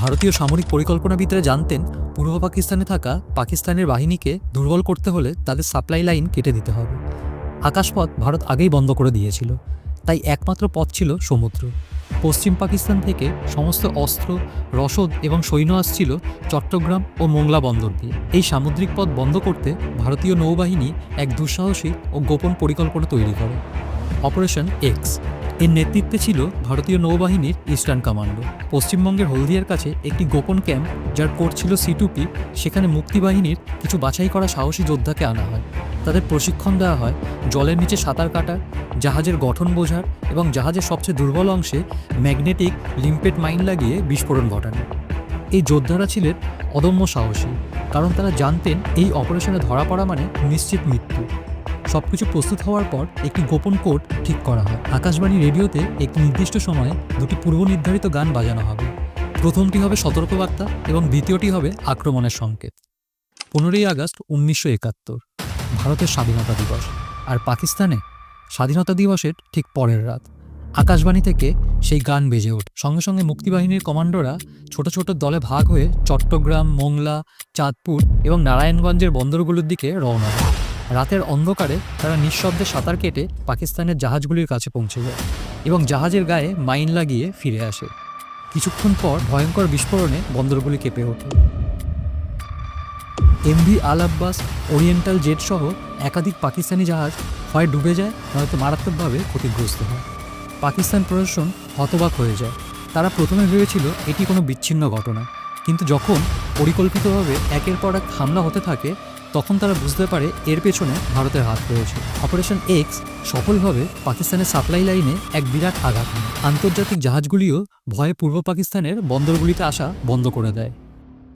ভারতীয় সামরিক পরিকল্পনাবিদরা জানতেন, পূর্ব পাকিস্তানে থাকা পাকিস্তানের বাহিনীকে দুর্বল করতে হলে তাদের সাপ্লাই লাইন কেটে দিতে হবে। আকাশপথ ভারত আগেই বন্ধ করে দিয়েছিল, তাই একমাত্র পথ ছিল সমুদ্র। পশ্চিম পাকিস্তান থেকে সমস্ত অস্ত্র, রসদ এবং সৈন্য আসছিল চট্টগ্রাম ও মোংলা বন্দর দিয়ে। এই সামুদ্রিক পথ বন্ধ করতে ভারতীয় নৌবাহিনী এক দুঃসাহসী ও গোপন পরিকল্পনা তৈরি করে। অপারেশন এক্স এর নেতৃত্বে ছিল ভারতীয় নৌবাহিনীর ইস্টার্ন কমান্ডো। পশ্চিমবঙ্গের হলদিয়ার কাছে একটি গোপন ক্যাম্প, যার কোর্ট ছিল সিটুপি সেখানে মুক্তিবাহিনীর কিছু বাছাই করা সাহসী যোদ্ধাকে আনা হয়। তাদের প্রশিক্ষণ দেওয়া হয় জলের নিচে সাঁতার কাটা, জাহাজের গঠন বোঝার এবং জাহাজের সবচেয়ে দুর্বল অংশে ম্যাগনেটিক লিম্পেট মাইন লাগিয়ে বিস্ফোরণ ঘটানো। এই যোদ্ধারা ছিলেন অদম্য সাহসী, কারণ তারা জানতেন এই অপারেশনে ধরা পড়া মানে নিশ্চিত মৃত্যু। সবকিছু প্রস্তুত হওয়ার পর একটি গোপন কোড ঠিক করা হয়। আকাশবাণী রেডিওতে একটি নির্দিষ্ট সময়ে দুটি পূর্ব নির্ধারিত গান বাজানো হবে। প্রথমটি হবে সতর্কবার্তা এবং দ্বিতীয়টি হবে আক্রমণের সংকেত। পনেরোই আগস্ট উনিশশো একাত্তর, ভারতের স্বাধীনতা দিবস। আর পাকিস্তানে স্বাধীনতা দিবসের ঠিক পরের রাত। আকাশবাণী থেকে সেই গান বেজে ওঠে। সঙ্গে সঙ্গে মুক্তিবাহিনীর কমান্ডোরা ছোট ছোট দলে ভাগ হয়ে চট্টগ্রাম, মোংলা, চাঁদপুর এবং নারায়ণগঞ্জের বন্দরগুলোর দিকে রওনা দেয়। রাতের অন্ধকারে তারা নিঃশব্দে সাঁতার কেটে পাকিস্তানের জাহাজগুলির কাছে পৌঁছে যায় এবং জাহাজের গায়ে মাইন লাগিয়ে ফিরে আসে। কিছুক্ষণ পর ভয়ঙ্কর বিস্ফোরণে বন্দরগুলি কেঁপে ওঠে। MV Al Abbas, Oriental Jet সহ একাধিক পাকিস্তানি জাহাজ হয় ডুবে যায়, নয়তো মারাত্মকভাবে ক্ষতিগ্রস্ত হয়। পাকিস্তান প্রশাসন হতবাক হয়ে যায়। তারা প্রথমে ভেবেছিল এটি কোনো বিচ্ছিন্ন ঘটনা। কিন্তু যখন পরিকল্পিতভাবে একের পর এক হামলা হতে থাকে তখন তারা বুঝতে পারে এর পেছনে ভারতের হাত রয়েছে। অপারেশন এক্স সফলভাবে পাকিস্তানের সাপ্লাই লাইনে এক বিরাট আঘাত আন্তর্জাতিক জাহাজগুলিও ভয়ে পূর্ব পাকিস্তানের বন্দরগুলিতে আসা বন্ধ করে দেয়।